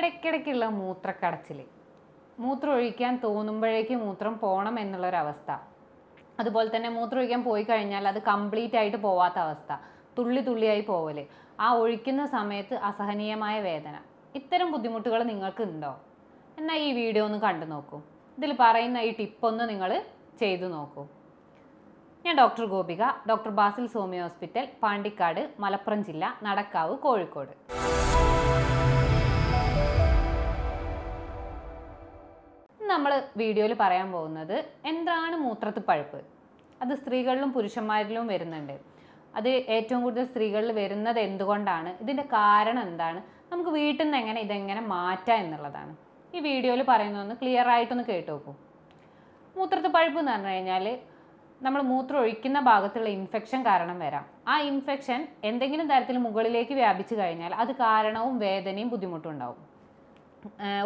ഇടയ്ക്കിടയ്ക്കുള്ള മൂത്രക്കടച്ചിൽ മൂത്രം ഒഴിക്കാൻ തോന്നുമ്പോഴേക്ക് മൂത്രം പോകണം എന്നുള്ളൊരവസ്ഥ. അതുപോലെ തന്നെ മൂത്രം ഒഴിക്കാൻ പോയി കഴിഞ്ഞാൽ അത് കംപ്ലീറ്റ് ആയിട്ട് പോവാത്ത അവസ്ഥ. തുള്ളി തുള്ളിയായി പോവൽ. ആ ഒഴിക്കുന്ന സമയത്ത് അസഹനീയമായ വേദന. ഇത്തരം ബുദ്ധിമുട്ടുകൾ നിങ്ങൾക്ക് ഉണ്ടോ എന്നാൽ ഈ വീഡിയോ ഒന്ന് കണ്ടു നോക്കൂ. ഇതിൽ പറയുന്ന ഈ ടിപ്പൊന്ന് നിങ്ങൾ ചെയ്തു നോക്കൂ. ഞാൻ ഡോക്ടർ ഗോപിക ഡോക്ടർ ബാസിൽ സോമി ഹോസ്പിറ്റൽ പാണ്ടിക്കാട് മലപ്പുറം ജില്ല നടക്കാവ് കോഴിക്കോട്. നമ്മൾ വീഡിയോയിൽ പറയാൻ പോകുന്നത് എന്താണ് മൂത്രത്തിൽ പഴുപ്പ്? അത് സ്ത്രീകളിലും പുരുഷന്മാരിലും വരുന്നുണ്ട്. അത് ഏറ്റവും കൂടുതൽ സ്ത്രീകളിൽ വരുന്നത് എന്തുകൊണ്ടാണ്? ഇതിന്റെ കാരണം എന്താണ്? നമുക്ക് വീട്ടിൽ നിന്ന് എങ്ങനെ ഇതെങ്ങനെ മാറ്റാം എന്നുള്ളതാണ്. ഈ വീഡിയോയിൽ പറയുന്നതൊന്ന് ക്ലിയർ ആയിട്ടൊന്ന് കേട്ടു നോക്കൂ. മൂത്രത്തിൽ പഴുപ്പ് എന്ന് പറഞ്ഞു കഴിഞ്ഞാൽ നമ്മൾ മൂത്രം ഒഴിക്കുന്ന ഭാഗത്തുള്ള ഇൻഫെക്ഷൻ കാരണം വരാം. ആ ഇൻഫെക്ഷൻ എന്തെങ്കിലും തരത്തിൽ മുകളിലേക്ക് വ്യാപിച്ചു കഴിഞ്ഞാൽ അത് കാരണവും വേദനയും ബുദ്ധിമുട്ടും ഉണ്ടാവും.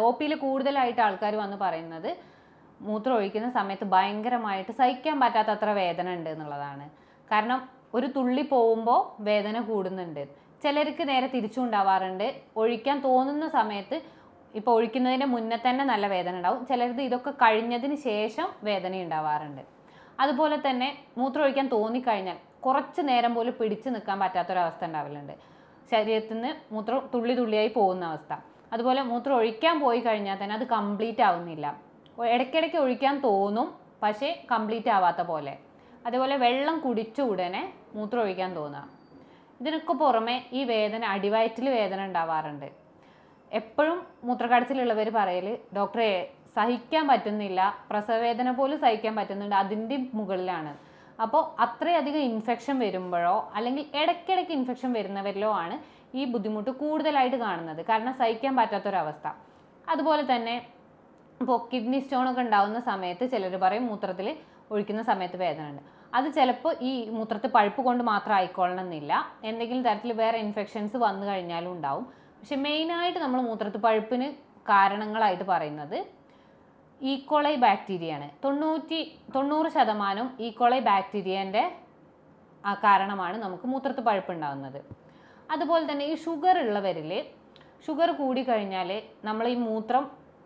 ഒ പിയിൽ കൂടുതലായിട്ട് ആൾക്കാർ വന്ന് പറയുന്നത് മൂത്രം ഒഴിക്കുന്ന സമയത്ത് ഭയങ്കരമായിട്ട് സഹിക്കാൻ പറ്റാത്തത്ര വേദന ഉണ്ട് എന്നുള്ളതാണ്. കാരണം ഒരു തുള്ളി പോകുമ്പോൾ വേദന കൂടുന്നുണ്ട്. ചിലർക്ക് നേരെ തിരിച്ചുണ്ടാവാറുണ്ട് ഒഴിക്കാൻ തോന്നുന്ന സമയത്ത് ഇപ്പോൾ ഒഴിക്കുന്നതിന് മുന്നേ തന്നെ നല്ല വേദന ഉണ്ടാവും. ചിലർക്ക് ഇതൊക്കെ കഴിഞ്ഞതിന് ശേഷം വേദന ഉണ്ടാവാറുണ്ട്. അതുപോലെ തന്നെ മൂത്രം ഒഴിക്കാൻ തോന്നിക്കഴിഞ്ഞാൽ കുറച്ച് നേരം പോലും പിടിച്ചു നിൽക്കാൻ പറ്റാത്തൊരവസ്ഥ ഉണ്ടാവലുണ്ട്. ശരീരത്തിൽ നിന്ന് മൂത്രം തുള്ളി തുള്ളിയായി പോകുന്ന അവസ്ഥ. അതുപോലെ മൂത്രം ഒഴിക്കാൻ പോയി കഴിഞ്ഞാൽ തന്നെ അത് കംപ്ലീറ്റ് ആവുന്നില്ല. ഇടയ്ക്കിടയ്ക്ക് ഒഴിക്കാൻ തോന്നും പക്ഷേ കംപ്ലീറ്റ് ആവാത്ത പോലെ. അതുപോലെ വെള്ളം കുടിച്ച ഉടനെ മൂത്രം ഒഴിക്കാൻ തോന്നുക ഇതിനൊക്കെ പുറമെ ഈ വേദന അടിവയറ്റിൽ വേദന ഉണ്ടാവാറുണ്ട്. എപ്പോഴും മൂത്രക്കടച്ചിലുള്ളവർ പറയൽ ഡോക്ടറെ സഹിക്കാൻ പറ്റുന്നില്ല. പ്രസവവേദന പോലും സഹിക്കാൻ പറ്റുന്നുണ്ട്. അതിന്റെ മുകളിലാണ്. അപ്പോൾ അത്രയധികം ഇൻഫെക്ഷൻ വരുമ്പോഴോ അല്ലെങ്കിൽ ഇടയ്ക്കിടയ്ക്ക് ഇൻഫെക്ഷൻ വരുന്നവരിലോ ആണ് ഈ ബുദ്ധിമുട്ട് കൂടുതലായിട്ട് കാണുന്നത്. കാരണം സഹിക്കാൻ പറ്റാത്തൊരവസ്ഥ. അതുപോലെ തന്നെ ഇപ്പോൾ കിഡ്നി സ്റ്റോൺ ഒക്കെ ഉണ്ടാകുന്ന സമയത്ത് ചിലർ പറയും മൂത്രത്തിൽ ഒഴിക്കുന്ന സമയത്ത് വേദന ഉണ്ട് അത് ചിലപ്പോൾ ഈ മൂത്രത്തിൽ പഴുപ്പ് കൊണ്ട് മാത്രം ആയിക്കൊള്ളണമെന്നില്ല. എന്തെങ്കിലും തരത്തിൽ വേറെ ഇൻഫെക്ഷൻസ് വന്നു കഴിഞ്ഞാലും ഉണ്ടാവും. പക്ഷെ മെയിനായിട്ട് നമ്മൾ മൂത്രത്തിൽ പഴുപ്പിന് കാരണങ്ങളായിട്ട് പറയുന്നത് ഈക്കോളൈ ബാക്ടീരിയയാണ് തൊണ്ണൂറ്റി തൊണ്ണൂറ് ശതമാനം ഈക്കോളൈ ബാക്ടീരിയന്റെ ആ കാരണമാണ് നമുക്ക് മൂത്രത്തിൽ പഴുപ്പുണ്ടാകുന്നത് അതുപോലെ തന്നെ ഈ ഷുഗർ ഉള്ളവരിൽ ഷുഗർ കൂടിക്കഴിഞ്ഞാൽ നമ്മൾ ഈ മൂത്രം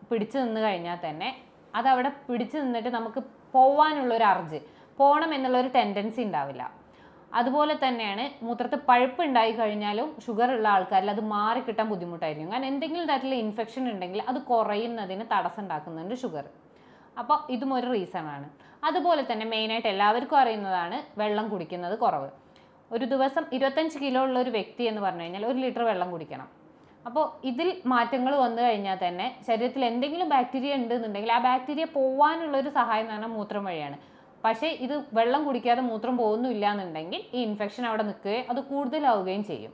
പിടിച്ചു നിന്ന് കഴിഞ്ഞാൽ തന്നെ അതവിടെ പിടിച്ചു നിന്നിട്ട് നമുക്ക് പോവാനുള്ളൊരു അർജ് പോകണം എന്നുള്ളൊരു ടെൻഡൻസി ഉണ്ടാവില്ല. അതുപോലെ തന്നെയാണ് മൂത്രത്ത് പഴുപ്പ് ഉണ്ടായി കഴിഞ്ഞാലും ഷുഗർ ഉള്ള ആൾക്കാരിൽ അത് മാറിക്കിട്ടാൻ ബുദ്ധിമുട്ടായിരിക്കും. കാരണം എന്തെങ്കിലും തരത്തിലുള്ള ഇൻഫെക്ഷൻ ഉണ്ടെങ്കിൽ അത് കുറയുന്നതിന് തടസ്സം ഉണ്ടാക്കുന്നുണ്ട് ഷുഗർ അപ്പോൾ ഇതും ഒരു റീസണാണ് അതുപോലെ തന്നെ മെയിനായിട്ട് എല്ലാവർക്കും അറിയുന്നതാണ് വെള്ളം കുടിക്കുന്നത് കുറവ്. ഒരു ദിവസം ഇരുപത്തഞ്ച് കിലോ ഉള്ള ഒരു വ്യക്തി എന്ന് പറഞ്ഞു കഴിഞ്ഞാൽ ഒരു ലിറ്റർ വെള്ളം കുടിക്കണം. അപ്പോൾ ഇതിൽ മാറ്റങ്ങൾ വന്നു കഴിഞ്ഞാൽ തന്നെ ശരീരത്തിൽ എന്തെങ്കിലും ബാക്ടീരിയ ഉണ്ടെന്നുണ്ടെങ്കിൽ ആ ബാക്ടീരിയ പോവാനുള്ള ഒരു സഹായം എന്ന് പറഞ്ഞാൽ മൂത്രം വഴിയാണ്. പക്ഷേ ഇത് വെള്ളം കുടിക്കാതെ മൂത്രം പോകുന്നില്ല എന്നുണ്ടെങ്കിൽ ഈ ഇൻഫെക്ഷൻ അവിടെ നിൽക്കുകയും അത് കൂടുതലാവുകയും ചെയ്യും.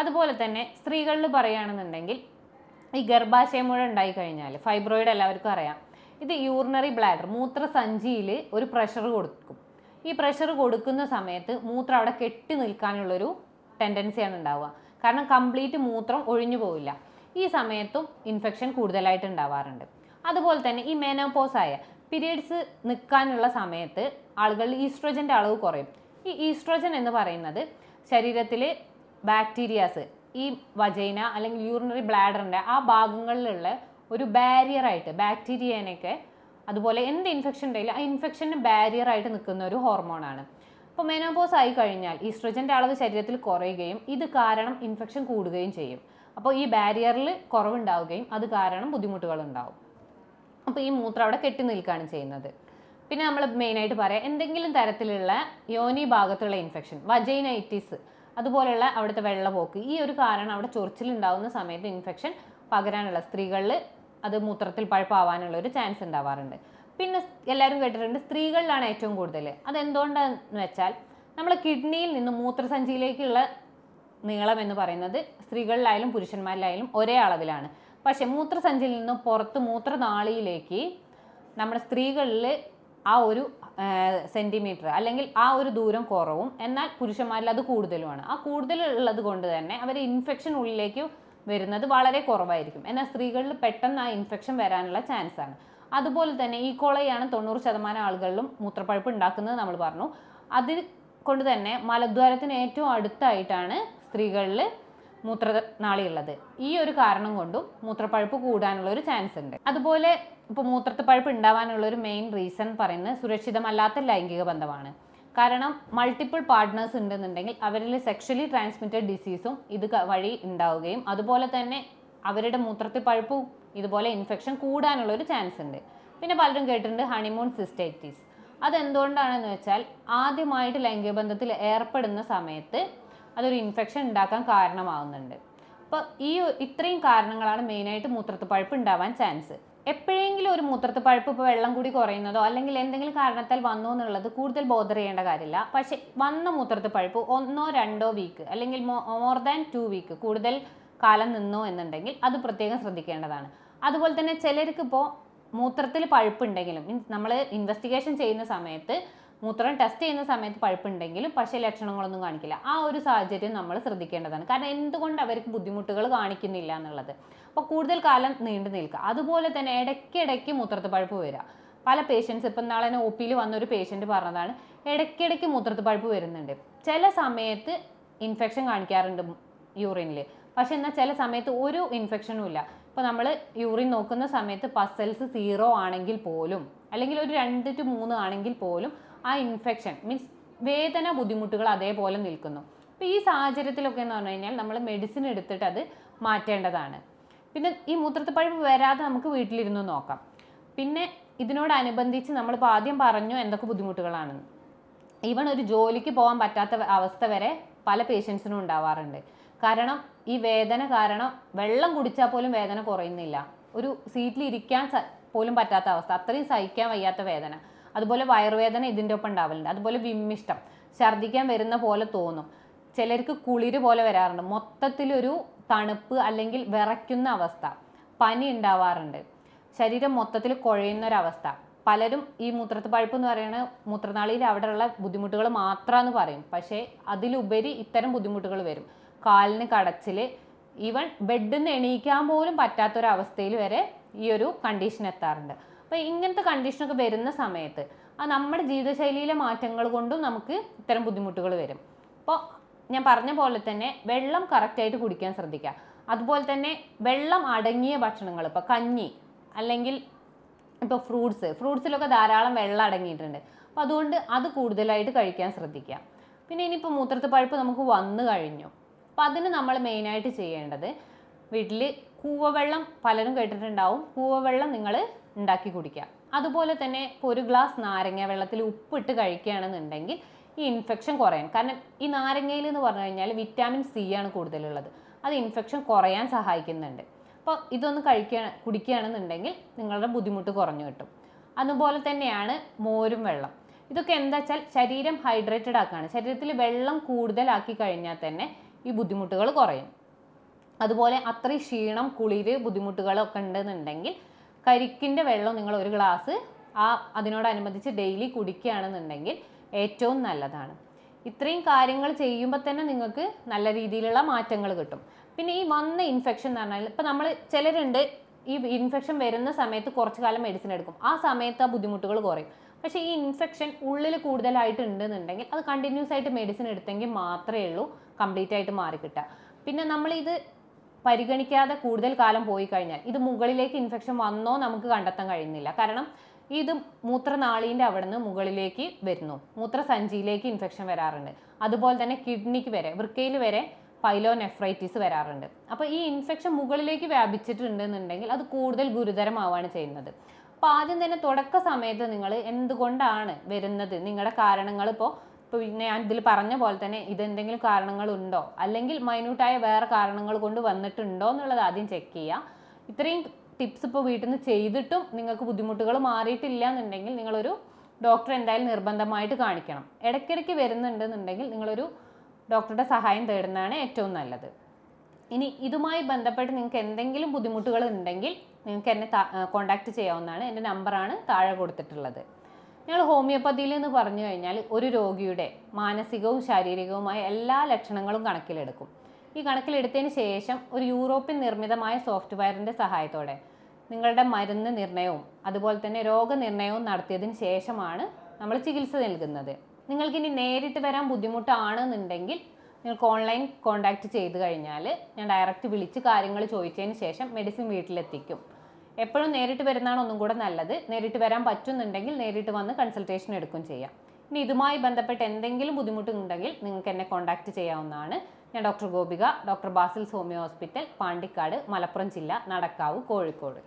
അതുപോലെ തന്നെ സ്ത്രീകളിൽ പറയുകയാണെന്നുണ്ടെങ്കിൽ ഈ ഗർഭാശയമുഴ ഉണ്ടായി കഴിഞ്ഞാൽ ഫൈബ്രോയിഡ് എല്ലാവർക്കും അറിയാം. ഇത് യൂറിനറി ബ്ലാഡർ മൂത്രസഞ്ചിയിൽ ഒരു പ്രഷർ കൊടുക്കും. ഈ പ്രഷർ കൊടുക്കുന്ന സമയത്ത് മൂത്രം അവിടെ കെട്ടി നിൽക്കാനുള്ളൊരു ടെൻഡൻസിയാണ് ഉണ്ടാവുക. കാരണം കംപ്ലീറ്റ് മൂത്രം ഒഴിഞ്ഞു പോവില്ല. ഈ സമയത്തും ഇൻഫെക്ഷൻ കൂടുതലായിട്ട് ഉണ്ടാവാറുണ്ട്. അതുപോലെ തന്നെ ഈ മെനോപോസായ ആയ പീരിയഡ്സ് നിൽക്കാനുള്ള സമയത്ത് ആളുകളിൽ ഈസ്ട്രോജന്റെ അളവ് കുറയും. ഈ ഈസ്ട്രോജൻ എന്ന് പറയുന്നത് ശരീരത്തിൽ ബാക്ടീരിയാസ് ഈ വജൈന അല്ലെങ്കിൽ യൂറിനറി ബ്ലാഡറിന്റെ ആ ഭാഗങ്ങളിലുള്ള ഒരു ബാരിയറായിട്ട് ബാക്ടീരിയനൊക്കെ അതുപോലെ എന്ത് ഇൻഫെക്ഷൻ ഉണ്ടെങ്കിലും ആ ഇൻഫെക്ഷന് ബാരിയറായിട്ട് നിൽക്കുന്ന ഒരു ഹോർമോണാണ് അപ്പോൾ മെനോപോസ് ആയി കഴിഞ്ഞാൽ ഈസ്ട്രോജന്റെ അളവ് ശരീരത്തിൽ കുറയുകയും ഇത് കാരണം ഇൻഫെക്ഷൻ കൂടുകയും ചെയ്യും. അപ്പോൾ ഈ ബാരിയറിൽ കുറവുണ്ടാവുകയും അത് കാരണം ബുദ്ധിമുട്ടുകൾ ഉണ്ടാവും. അപ്പോൾ ഈ മൂത്രം അവിടെ കെട്ടി നിൽക്കുകയാണ് ചെയ്യുന്നത്. പിന്നെ നമ്മൾ മെയിനായിട്ട് പറയാം എന്തെങ്കിലും തരത്തിലുള്ള യോനി ഭാഗത്തുള്ള ഇൻഫെക്ഷൻ വജൈനൈറ്റിസ് അതുപോലെയുള്ള അവിടുത്തെ വെള്ളപോക്ക് ഈ ഒരു കാരണം അവിടെ ചൊറിച്ചിലുണ്ടാകുന്ന സമയത്ത് ഇൻഫെക്ഷൻ പകരാനുള്ള സ്ത്രീകളിൽ അത് മൂത്രത്തിൽ പഴുപ്പാവാനുള്ള ഒരു ചാൻസ് ഉണ്ടാവാറുണ്ട്. പിന്നെ എല്ലാവരും കേട്ടിട്ടുണ്ട് സ്ത്രീകളിലാണ് ഏറ്റവും കൂടുതൽ അതെന്തുകൊണ്ടാണെന്ന് വെച്ചാൽ നമ്മൾ കിഡ്നിയിൽ നിന്ന് മൂത്രസഞ്ചിയിലേക്കുള്ള നീളം എന്ന് പറയുന്നത് സ്ത്രീകളിലായാലും പുരുഷന്മാരിലായാലും ഒരേ അളവിലാണ്. പക്ഷേ മൂത്രസഞ്ചിയിൽ നിന്ന് പുറത്ത് മൂത്രനാളിയിലേക്ക് നമ്മുടെ സ്ത്രീകളിൽ ആ ഒരു സെന്റിമീറ്റർ അല്ലെങ്കിൽ ആ ഒരു ദൂരം കുറവും. എന്നാൽ പുരുഷന്മാരിൽ അത് കൂടുതലുമാണ്. ആ കൂടുതലുള്ളത് കൊണ്ട് തന്നെ അവർ ഇൻഫെക്ഷൻ ഉള്ളിലേക്ക് വരുന്നത് വളരെ കുറവായിരിക്കും. എന്നാൽ സ്ത്രീകളിൽ പെട്ടെന്ന് ആ ഇൻഫെക്ഷൻ വരാനുള്ള ചാൻസ് ആണ്. അതുപോലെ തന്നെ ഈ കോളയാണ് തൊണ്ണൂറ് ശതമാനം ആളുകളിലും മൂത്രപ്പഴുപ്പ് ഉണ്ടാക്കുന്നത് നമ്മൾ പറഞ്ഞു. അതിൽ കൊണ്ട് തന്നെ മലദ്വാരത്തിന് ഏറ്റവും അടുത്തായിട്ടാണ് സ്ത്രീകളിൽ മൂത്രനാളി ഉള്ളത്. ഈ ഒരു കാരണം കൊണ്ടും മൂത്രപ്പഴുപ്പ് കൂടാനുള്ള ഒരു ചാൻസ് ഉണ്ട്. അതുപോലെ ഇപ്പോൾ മൂത്രപ്പഴുപ്പ് ഉണ്ടാവാനുള്ള ഒരു മെയിൻ റീസൺ പറയുന്നത് സുരക്ഷിതമല്ലാത്ത ലൈംഗിക ബന്ധമാണ്. കാരണം മൾട്ടിപ്പിൾ പാർട്ട്നേഴ്സ് ഉണ്ടെന്നുണ്ടെങ്കിൽ അവരിൽ സെക്ഷലി ട്രാൻസ്മിറ്റഡ് ഡിസീസും ഇത് വഴി ഉണ്ടാവുകയും അതുപോലെ തന്നെ അവരുടെ മൂത്രത്തിൽ പഴുപ്പും ഇതുപോലെ ഇൻഫെക്ഷൻ കൂടാനുള്ള ഒരു ചാൻസ് ഉണ്ട്. പിന്നെ പലരും കേട്ടിട്ടുണ്ട് ഹണിമൂൺ സിസ്റ്റൈറ്റിസ് അതെന്തുകൊണ്ടാണെന്ന് വെച്ചാൽ ആദ്യമായിട്ട് ലൈംഗികബന്ധത്തിൽ ഏർപ്പെടുന്ന സമയത്ത് അതൊരു ഇൻഫെക്ഷൻ ഉണ്ടാക്കാൻ കാരണമാവുന്നുണ്ട്. അപ്പോൾ ഈ ഇത്രയും കാരണങ്ങളാണ് മെയിനായിട്ട് മൂത്രത്തിൽ പഴുപ്പ് ഉണ്ടാവാൻ ചാൻസ് എപ്പോഴെങ്കിലും ഒരു മൂത്രത്തിൽ പഴുപ്പ് ഇപ്പോൾ വെള്ളം കൂടി കുറയുന്നതോ അല്ലെങ്കിൽ എന്തെങ്കിലും കാരണത്താൽ വന്നു എന്നുള്ളത് കൂടുതൽ ബോധർ ചെയ്യേണ്ട കാര്യമില്ല. പക്ഷേ വന്ന മൂത്രത്തിൽ പഴുപ്പ് ഒന്നോ രണ്ടോ വീക്ക് അല്ലെങ്കിൽ മോർ ദാൻ ടു വീക്ക് കൂടുതൽ കാലം നിന്നോ എന്നുണ്ടെങ്കിൽ അത് പ്രത്യേകം ശ്രദ്ധിക്കേണ്ടതാണ്. അതുപോലെ തന്നെ ചിലർക്ക് ഇപ്പോൾ മൂത്രത്തിൽ പഴുപ്പുണ്ടെങ്കിലും മീൻസ് നമ്മൾ ഇൻവെസ്റ്റിഗേഷൻ ചെയ്യുന്ന സമയത്ത് മൂത്രം ടെസ്റ്റ് ചെയ്യുന്ന സമയത്ത് പഴുപ്പുണ്ടെങ്കിലും പക്ഷേ ലക്ഷണങ്ങളൊന്നും കാണിക്കില്ല. ആ ഒരു സാഹചര്യം നമ്മൾ ശ്രദ്ധിക്കേണ്ടതാണ്. കാരണം എന്തുകൊണ്ട് അവർക്ക് ബുദ്ധിമുട്ടുകൾ കാണിക്കുന്നില്ല എന്നുള്ളത്. അപ്പോൾ കൂടുതൽ കാലം നീണ്ടു നിൽക്കുക. അതുപോലെ തന്നെ ഇടയ്ക്കിടയ്ക്ക് മൂത്രത്തിൽ പഴുപ്പ് വരിക. പല പേഷ്യൻസ് ഇപ്പം നാളെ ഒ പിയിൽ വന്നൊരു പേഷ്യന്റ് പറഞ്ഞതാണ്. ഇടയ്ക്കിടയ്ക്ക് മൂത്രത്ത് പഴുപ്പ് വരുന്നുണ്ട്. ചില സമയത്ത് ഇൻഫെക്ഷൻ കാണിക്കാറുണ്ട് യൂറിനിൽ പക്ഷേ എന്നാൽ ചില സമയത്ത് ഒരു ഇൻഫെക്ഷനും ഇല്ല. ഇപ്പോൾ നമ്മൾ യൂറിൻ നോക്കുന്ന സമയത്ത് പസൽസ് സീറോ ആണെങ്കിൽ പോലും അല്ലെങ്കിൽ ഒരു രണ്ട് ടു മൂന്ന് ആണെങ്കിൽ പോലും ആ ഇൻഫെക്ഷൻ മീൻസ് വേദന ബുദ്ധിമുട്ടുകൾ അതേപോലെ നിൽക്കുന്നു. അപ്പോൾ ഈ സാഹചര്യത്തിലൊക്കെ എന്ന് പറഞ്ഞു കഴിഞ്ഞാൽ നമ്മൾ മെഡിസിൻ എടുത്തിട്ട് അത് മാറ്റേണ്ടതാണ്. പിന്നെ ഈ മൂത്രത്തിപ്പഴുപ്പ് വരാതെ നമുക്ക് വീട്ടിലിരുന്ന് നോക്കാം. പിന്നെ ഇതിനോടനുബന്ധിച്ച് നമ്മളിപ്പോൾ ആദ്യം പറഞ്ഞു എന്തൊക്കെ ബുദ്ധിമുട്ടുകളാണെന്ന് ഈവൺ ഒരു ജോലിക്ക് പോകാൻ പറ്റാത്ത അവസ്ഥ വരെ പല പേഷ്യൻസിനും ഉണ്ടാവാറുണ്ട്. കാരണം ഈ വേദന കാരണം വെള്ളം കുടിച്ചാൽ പോലും വേദന കുറയുന്നില്ല. ഒരു സീറ്റിൽ ഇരിക്കാൻ പോലും പറ്റാത്ത അവസ്ഥ. അത്രയും സഹിക്കാൻ വയ്യാത്ത വേദന. അതുപോലെ വയറുവേദന ഇതിന്റെ ഒപ്പം ഉണ്ടാവലുണ്ട്. അതുപോലെ വിമ്മിഷ്ടം. ഛർദ്ദിക്കാൻ വരുന്ന പോലെ തോന്നും. ചിലർക്ക് കുളിര് പോലെ വരാറുണ്ട്. മൊത്തത്തിലൊരു തണുപ്പ് അല്ലെങ്കിൽ വിറയ്ക്കുന്ന അവസ്ഥ. പനി ഉണ്ടാവാറുണ്ട്. ശരീരം മൊത്തത്തിൽ കുഴയുന്ന ഒരവസ്ഥ പലരും ഈ മൂത്രത്ത് പഴുപ്പ് എന്ന് പറയുന്നത് മൂത്രനാളിയിൽ അവിടെയുള്ള ബുദ്ധിമുട്ടുകൾ മാത്രമെന്ന് പറയും. പക്ഷേ അതിലുപരി ഇത്തരം ബുദ്ധിമുട്ടുകൾ വരും. കാലിന് കടച്ചിൽ ഈവൻ ബെഡിൽ നിന്ന് എണീക്കാൻ പോലും പറ്റാത്തൊരവസ്ഥയിൽ വരെ ഈ ഒരു കണ്ടീഷൻ എത്താറുണ്ട്. അപ്പോൾ ഇങ്ങനത്തെ കണ്ടീഷനൊക്കെ വരുന്ന സമയത്ത് ആ നമ്മുടെ ജീവിതശൈലിയിലെ മാറ്റങ്ങൾ കൊണ്ടും നമുക്ക് ഇത്തരം ബുദ്ധിമുട്ടുകൾ വരും. അപ്പോൾ ഞാൻ പറഞ്ഞ പോലെ തന്നെ വെള്ളം കറക്റ്റായിട്ട് കുടിക്കാൻ ശ്രദ്ധിക്കുക. അതുപോലെ തന്നെ വെള്ളം അടങ്ങിയ ഭക്ഷണങ്ങൾ ഇപ്പോൾ കഞ്ഞി അല്ലെങ്കിൽ ഇപ്പോൾ ഫ്രൂട്ട്സ് ഫ്രൂട്ട്സിലൊക്കെ ധാരാളം വെള്ളം അടങ്ങിയിട്ടുണ്ട്. അപ്പോൾ അതുകൊണ്ട് അത് കൂടുതലായിട്ട് കഴിക്കാൻ ശ്രദ്ധിക്കുക. പിന്നെ ഇനിയിപ്പോൾ മൂത്രത്തിൽ പഴുപ്പ് നമുക്ക് വന്നു കഴിഞ്ഞു. അപ്പോൾ അതിന് നമ്മൾ മെയിനായിട്ട് ചെയ്യേണ്ടത് വീട്ടിൽ കൂവവെള്ളം പലരും കേട്ടിട്ടുണ്ടാവും. കൂവവെള്ളം നിങ്ങൾ ഉണ്ടാക്കി കുടിക്കുക. അതുപോലെ തന്നെ ഇപ്പോൾ ഒരു ഗ്ലാസ് നാരങ്ങ വെള്ളത്തിൽ ഉപ്പിട്ട് കഴിക്കുകയാണെന്നുണ്ടെങ്കിൽ ഈ ഇൻഫെക്ഷൻ കുറയാൻ കാരണം ഈ നാരങ്ങയിൽ എന്ന് പറഞ്ഞു കഴിഞ്ഞാൽ വിറ്റാമിൻ സി ആണ് കൂടുതലുള്ളത്. അത് ഇൻഫെക്ഷൻ കുറയാൻ സഹായിക്കുന്നുണ്ട്. അപ്പോൾ ഇതൊന്ന് കഴിക്കുക കുടിക്കുകയാണെന്നുണ്ടെങ്കിൽ നിങ്ങളുടെ ബുദ്ധിമുട്ട് കുറഞ്ഞു കിട്ടും. അതുപോലെ തന്നെയാണ് മോരും വെള്ളം. ഇതൊക്കെ എന്താ വെച്ചാൽ ശരീരം ഹൈഡ്രേറ്റഡ് ആക്കുകയാണ് ശരീരത്തിൽ വെള്ളം കൂടുതലാക്കി കഴിഞ്ഞാൽ തന്നെ ഈ ബുദ്ധിമുട്ടുകൾ കുറയും. അതുപോലെ അത്രയും ക്ഷീണം കുളിര് ബുദ്ധിമുട്ടുകളൊക്കെ ഉണ്ടെന്നുണ്ടെങ്കിൽ കരിക്കിന്റെ വെള്ളം നിങ്ങൾ ഒരു ഗ്ലാസ് ആ അതിനോടനുബന്ധിച്ച് ഡെയിലി കുടിക്കുകയാണെന്നുണ്ടെങ്കിൽ ഏറ്റവും നല്ലതാണ്. ഇത്രയും കാര്യങ്ങൾ ചെയ്യുമ്പോൾ തന്നെ നിങ്ങൾക്ക് നല്ല രീതിയിലുള്ള മാറ്റങ്ങൾ കിട്ടും. പിന്നെ ഈ വന്ന ഇൻഫെക്ഷൻ എന്ന് പറഞ്ഞാൽ ഇപ്പം നമ്മൾ ചിലരുണ്ട് ഈ ഇൻഫെക്ഷൻ വരുന്ന സമയത്ത് കുറച്ച് കാലം മെഡിസിൻ എടുക്കും. ആ സമയത്ത് ആ ബുദ്ധിമുട്ടുകൾ കുറയും. പക്ഷേ ഈ ഇൻഫെക്ഷൻ ഉള്ളിൽ കൂടുതലായിട്ട് ഉണ്ടെന്നുണ്ടെങ്കിൽ അത് കണ്ടിന്യൂസ് ആയിട്ട് മെഡിസിൻ എടുത്തെങ്കിൽ മാത്രമേ ഉള്ളൂ കംപ്ലീറ്റ് ആയിട്ട് മാറിക്കിട്ടുക പിന്നെ നമ്മളിത് പരിഗണിക്കാതെ കൂടുതൽ കാലം പോയി കഴിഞ്ഞാൽ ഇത് മുകളിലേക്ക് ഇൻഫെക്ഷൻ വന്നോ നമുക്ക് കണ്ടെത്താൻ കഴിയുന്നില്ല. കാരണം ഇത് മൂത്രനാളീന്റെ അവിടെ നിന്ന് മുകളിലേക്ക് വരുന്നു. മൂത്രസഞ്ചിയിലേക്ക് ഇൻഫെക്ഷൻ വരാറുണ്ട്. അതുപോലെ തന്നെ കിഡ്നിക്ക് വരെ വൃക്കയിൽ വരെ പൈലോനെഫ്രൈറ്റിസ് വരാറുണ്ട്. അപ്പോൾ ഈ ഇൻഫെക്ഷൻ മുകളിലേക്ക് വ്യാപിച്ചിട്ടുണ്ടെന്നുണ്ടെങ്കിൽ അത് കൂടുതൽ ഗുരുതരമാവാണ് ചെയ്യുന്നത്. അപ്പോൾ ആദ്യം തന്നെ തുടക്ക സമയത്ത് നിങ്ങൾ എന്തുകൊണ്ടാണ് വരുന്നത്? നിങ്ങളുടെ കാരണങ്ങൾ ഇപ്പോൾ ഇപ്പോൾ പിന്നെ ഞാൻ ഇതിൽ പറഞ്ഞ പോലെ തന്നെ ഇതെന്തെങ്കിലും കാരണങ്ങളുണ്ടോ? അല്ലെങ്കിൽ മൈന്യൂട്ടായ വേറെ കാരണങ്ങൾ കൊണ്ട് വന്നിട്ടുണ്ടോ എന്നുള്ളത് ആദ്യം ചെക്ക് ചെയ്യുക ഇത്രയും ടിപ്സ് ഇപ്പോൾ വീട്ടിൽ നിന്ന് ചെയ്തിട്ടും നിങ്ങൾക്ക് ബുദ്ധിമുട്ടുകൾ മാറിയിട്ടില്ല എന്നുണ്ടെങ്കിൽ നിങ്ങളൊരു ഡോക്ടർ എന്തായാലും നിർബന്ധമായിട്ട് കാണിക്കണം. ഇടയ്ക്കിടയ്ക്ക് വരുന്നുണ്ടെന്നുണ്ടെങ്കിൽ നിങ്ങളൊരു ഡോക്ടറുടെ സഹായം തേടുന്നതാണ് ഏറ്റവും നല്ലത്. ഇനി ഇതുമായി ബന്ധപ്പെട്ട് നിങ്ങൾക്ക് എന്തെങ്കിലും ബുദ്ധിമുട്ടുകൾ ഉണ്ടെങ്കിൽ നിങ്ങൾക്ക് എന്നെ കോൺടാക്റ്റ് ചെയ്യാവുന്നതാണ്. എന്റെ നമ്പറാണ് താഴെ കൊടുത്തിട്ടുള്ളത്. ഞങ്ങൾ ഹോമിയോപ്പതിയിൽ എന്ന് പറഞ്ഞു കഴിഞ്ഞാൽ ഒരു രോഗിയുടെ മാനസികവും ശാരീരികവുമായ എല്ലാ ലക്ഷണങ്ങളും കണക്കിലെടുക്കും. ഈ കണക്കിലെടുത്തതിന് ശേഷം ഒരു യൂറോപ്യൻ നിർമ്മിതമായ സോഫ്റ്റ്വെയറിന്റെ സഹായത്തോടെ നിങ്ങളുടെ മരുന്ന് നിർണയവും അതുപോലെ തന്നെ രോഗനിർണയവും നടത്തിയതിന് ശേഷമാണ് നമ്മൾ ചികിത്സ നൽകുന്നത്. നിങ്ങൾക്കിനി നേരിട്ട് വരാൻ ബുദ്ധിമുട്ടാണെന്നുണ്ടെങ്കിൽ നിങ്ങൾക്ക് ഓൺലൈൻ കോൺടാക്റ്റ് ചെയ്ത് കഴിഞ്ഞാൽ ഞാൻ ഡയറക്റ്റ് വിളിച്ച് കാര്യങ്ങൾ ചോദിച്ചതിന് ശേഷം മെഡിസിൻ വീട്ടിലെത്തിക്കും. എപ്പോഴും നേരിട്ട് വരുന്നതാണ് ഒന്നും കൂടെ നല്ലത്. നേരിട്ട് വരാൻ പറ്റുന്നുണ്ടെങ്കിൽ നേരിട്ട് വന്ന് കൺസൾട്ടേഷൻ എടുക്കുകയും ചെയ്യാം. ഇനി ഇതുമായി ബന്ധപ്പെട്ട് എന്തെങ്കിലും ബുദ്ധിമുട്ടുണ്ടെങ്കിൽ നിങ്ങൾക്ക് എന്നെ കോൺടാക്ട് ചെയ്യാവുന്നതാണ്. ഞാൻ doctor Gopika doctor Basil homeo hospital Pandikkad Malappuram ജില്ല നടക്കാവ് കോഴിക്കോട്.